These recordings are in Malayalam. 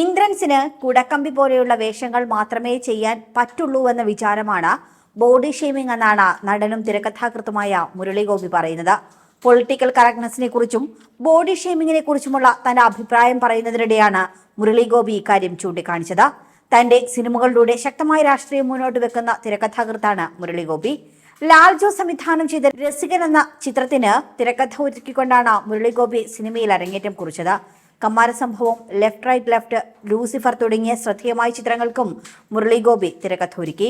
ഇന്ദ്രൻസിന് കുടക്കമ്പി പോലെയുള്ള വേഷങ്ങൾ മാത്രമേ ചെയ്യാൻ പറ്റുള്ളൂ എന്ന വിചാരമാണ് ബോഡി ഷേമിംഗ് എന്നാണ് നടനും തിരക്കഥാകൃത്തുമായ മുരളി ഗോപി പറയുന്നത്. പൊളിറ്റിക്കൽ കറക്റ്റ്നെസിനെ കുറിച്ചും ബോഡി ഷേമിങ്ങിനെ കുറിച്ചുമുള്ള തന്റെ അഭിപ്രായം പറയുന്നതിനിടെയാണ് മുരളി ഗോപി ഇക്കാര്യം ചൂണ്ടിക്കാണിച്ചത്. തന്റെ സിനിമകളിലൂടെ ശക്തമായ രാഷ്ട്രീയം മുന്നോട്ട് വെക്കുന്ന തിരക്കഥാകൃത്താണ് മുരളി ഗോപി. സംവിധാനം ചെയ്ത രസികൻ എന്ന ചിത്രത്തിന് തിരക്കഥ ഒരുക്കിക്കൊണ്ടാണ് മുരളി ഗോപി സിനിമയിൽ അരങ്ങേറ്റം കുറിച്ചത്. കമ്മാര സംഭവം ലെഫ്റ്റ് റൈറ്റ് ലെഫ്റ്റ് ലൂസിഫർ തുടങ്ങിയ ശ്രദ്ധേയമായ ചിത്രങ്ങൾക്കും മുരളി ഗോപി തിരക്കഥ ഒരുക്കി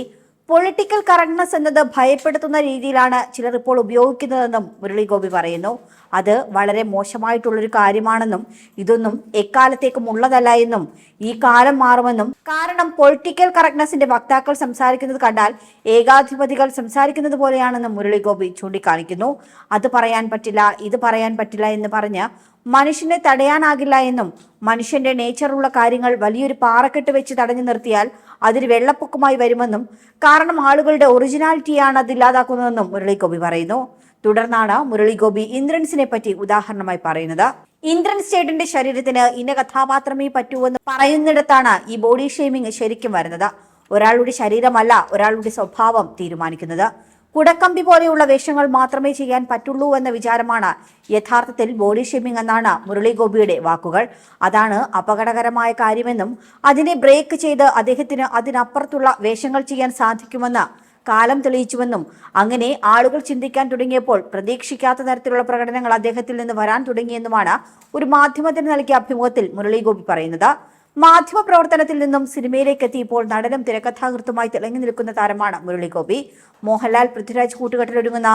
പൊളിറ്റിക്കൽ കറക്ട്നസ് എന്നത് ഭയപ്പെടുത്തുന്ന രീതിയിലാണ് ചിലർ ഇപ്പോൾ ഉപയോഗിക്കുന്നതെന്നും മുരളി ഗോപി പറയുന്നു. അത് വളരെ മോശമായിട്ടുള്ളൊരു കാര്യമാണെന്നും ഇതൊന്നും എക്കാലത്തേക്കും ഉള്ളതല്ല എന്നും ഈ കാലം മാറുമെന്നും. കാരണം പൊളിറ്റിക്കൽ കറക്ട്നസിന്റെ വക്താക്കൾ സംസാരിക്കുന്നത് കണ്ടാൽ ഏകാധിപതികൾ സംസാരിക്കുന്നത് പോലെയാണെന്നും മുരളി ഗോപി ചൂണ്ടിക്കാണിക്കുന്നു. അത് പറയാൻ പറ്റില്ല ഇത് പറയാൻ പറ്റില്ല എന്ന് പറഞ്ഞ് മനുഷ്യനെ തടയാനാകില്ല എന്നും മനുഷ്യന്റെ നേച്ചറുള്ള കാര്യങ്ങൾ വലിയൊരു പാറക്കെട്ട് വെച്ച് തടഞ്ഞു നിർത്തിയാൽ അതിന് വെള്ളപ്പൊക്കമായി വരുമെന്നും കാരണം ആളുകളുടെ ഒറിജിനാലിറ്റിയാണ് അത് ഇല്ലാതാക്കുന്നതെന്നും മുരളിഗോപി പറയുന്നു. തുടർന്നാണ് മുരളിഗോപി ഇന്ദ്രൻസിനെ പറ്റി ഉദാഹരണമായി പറയുന്നത്. ഇന്ദ്രൻസ് ചേട്ടന്റെ ശരീരത്തിന് ഇന്ന കഥാപാത്രമേ പറ്റൂവെന്ന് പറയുന്നിടത്താണ് ഈ ബോഡി ഷേമിംഗ് ശരിക്കും വരുന്നത്. ഒരാളുടെ ശരീരമല്ല ഒരാളുടെ സ്വഭാവം തീരുമാനിക്കുന്നത്. കുടക്കമ്പി പോലെയുള്ള വേഷങ്ങൾ മാത്രമേ ചെയ്യാൻ പറ്റുള്ളൂ എന്ന വിചാരമാണ് യഥാർത്ഥത്തിൽ ബോഡി ഷേമിംഗ് എന്നാണ് മുരളി ഗോപിയുടെ വാക്കുകൾ. അതാണ് അപകടകരമായ കാര്യമെന്നും അതിനെ ബ്രേക്ക് ചെയ്ത് അദ്ദേഹത്തിന് അതിനപ്പുറത്തുള്ള വേഷങ്ങൾ ചെയ്യാൻ സാധിക്കുമെന്ന് കാലം തെളിയിച്ചുവെന്നും അങ്ങനെ ആളുകൾ ചിന്തിക്കാൻ തുടങ്ങിയപ്പോൾ പ്രതീക്ഷിക്കാത്ത തരത്തിലുള്ള പ്രകടനങ്ങൾ അദ്ദേഹത്തിൽ നിന്ന് വരാൻ തുടങ്ങിയെന്നുമാണ് ഒരു മാധ്യമത്തിന് നൽകിയ അഭിമുഖത്തിൽ മുരളി ഗോപി പറയുന്നത്. മാധ്യമ പ്രവർത്തനത്തിൽ നിന്നും സിനിമയിലേക്ക് എത്തിയപ്പോൾ നടനും തിരക്കഥാകൃത്തുമായി തിളങ്ങി നിൽക്കുന്ന താരമാണ് മുരളിഗോപി. മോഹൻലാൽ പൃഥ്വിരാജ് കൂട്ടുകെട്ടിലൊരുങ്ങുന്ന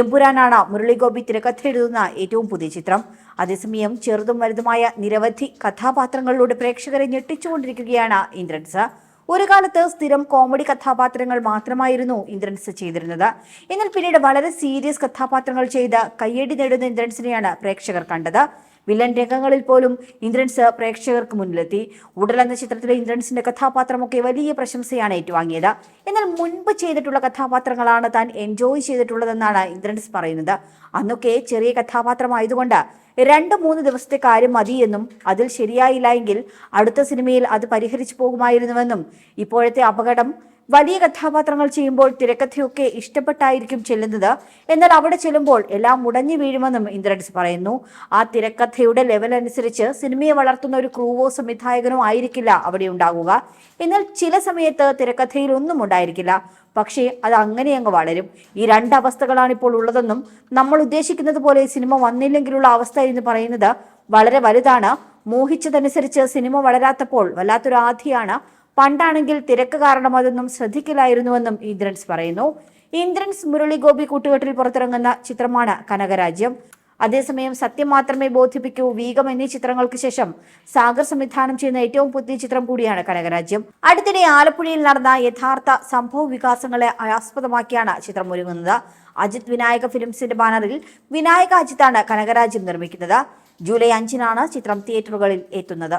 എമ്പുരാനാണ് മുരളിഗോപി തിരക്കഥ എഴുതുന്ന ഏറ്റവും പുതിയ ചിത്രം. അതേസമയം ചെറുതും വലുതുമായ നിരവധി കഥാപാത്രങ്ങളിലൂടെ പ്രേക്ഷകരെ ഞെട്ടിച്ചുകൊണ്ടിരിക്കുകയാണ് ഇന്ദ്രൻസ്. ഒരു കാലത്ത് സ്ഥിരം കോമഡി കഥാപാത്രങ്ങൾ മാത്രമായിരുന്നു ഇന്ദ്രൻസ് ചെയ്തിരുന്നത്. എന്നാൽ പിന്നീട് വളരെ സീരിയസ് കഥാപാത്രങ്ങൾ ചെയ്ത് കയ്യടി നേടുന്ന ഇന്ദ്രൻസിനെയാണ് പ്രേക്ഷകർ കണ്ടത്. വില്ലൻ രംഗങ്ങളിൽ പോലും ഇന്ദ്രൻസ് പ്രേക്ഷകർക്ക് മുന്നിലെത്തി. ഉടൽ എന്ന ചിത്രത്തിലെ ഇന്ദ്രൻസിന്റെ കഥാപാത്രമൊക്കെ വലിയ പ്രശംസയാണ് ഏറ്റുവാങ്ങിയത്. എന്നാൽ മുൻപ് ചെയ്തിട്ടുള്ള കഥാപാത്രങ്ങളാണ് താൻ എൻജോയ് ചെയ്തിട്ടുള്ളതെന്നാണ് ഇന്ദ്രൻസ് പറയുന്നത്. അന്നൊക്കെ ചെറിയ കഥാപാത്രമായതുകൊണ്ട് രണ്ട് മൂന്ന് ദിവസത്തെ കാര്യം മതിയെന്നും അതിൽ ശരിയായില്ല എങ്കിൽ അടുത്ത സിനിമയിൽ അത് പരിഹരിച്ചു പോകുമായിരുന്നുവെന്നും ഇപ്പോഴത്തെ അപകടം വലിയ കഥാപാത്രങ്ങൾ ചെയ്യുമ്പോൾ തിരക്കഥയൊക്കെ ഇഷ്ടപ്പെട്ടായിരിക്കും ചെല്ലുന്നത്. എന്നാൽ അവിടെ ചെല്ലുമ്പോൾ എല്ലാം മുടഞ്ഞു വീഴുമെന്നും ഇന്ദ്രൻസ് പറയുന്നു. ആ തിരക്കഥയുടെ ലെവൽ അനുസരിച്ച് സിനിമയെ വളർത്തുന്ന ഒരു ക്രൂവോ സംവിധായകനോ ആയിരിക്കില്ല അവിടെ ഉണ്ടാകുക എന്നാൽ ചില സമയത്ത് തിരക്കഥയിൽ ഒന്നും ഉണ്ടായിരിക്കില്ല. പക്ഷേ അത് അങ്ങനെ അങ്ങ് വളരും. ഈ രണ്ട് അവസ്ഥകളാണ് ഇപ്പോൾ ഉള്ളതെന്നും നമ്മൾ ഉദ്ദേശിക്കുന്നത് പോലെ സിനിമ വന്നില്ലെങ്കിലുള്ള അവസ്ഥ എന്ന് പറയുന്നത് വളരെ വലുതാണ്. മോഹിച്ചതനുസരിച്ച് സിനിമ വളരാത്തപ്പോൾ വല്ലാത്തൊരു ആധിയാണ് പണ്ടാണെങ്കിൽ തിരക്ക് കാരണം അതൊന്നും ശ്രദ്ധിക്കില്ലായിരുന്നുവെന്നും ഇന്ദ്രൻസ് പറയുന്നു. ഇന്ദ്രൻസ് മുരളിഗോപി കൂട്ടുകെട്ടിൽ പുറത്തിറങ്ങുന്ന ചിത്രമാണ് കനകരാജ്യം. അതേസമയം സത്യം മാത്രമേ ബോധിപ്പിക്കൂ വീഗം എന്നീ ചിത്രങ്ങൾക്ക് ശേഷം സാഗർ സംവിധാനം ചെയ്യുന്ന ഏറ്റവും പുതിയ ചിത്രം കൂടിയാണ് കനകരാജ്യം. അടുത്തിടെ ആലപ്പുഴയിൽ നടന്ന യഥാർത്ഥ സംഭവ വികാസങ്ങളെ ആസ്പദമാക്കിയാണ് ചിത്രം ഒരുങ്ങുന്നത്. അജിത് വിനായക ഫിലിംസിന്റെ ബാനറിൽ വിനായക അജിത്താണ് കനകരാജ്യം നിർമ്മിക്കുന്നത്. ജൂലൈ അഞ്ചിനാണ് ചിത്രം തിയേറ്ററുകളിൽ എത്തുന്നത്.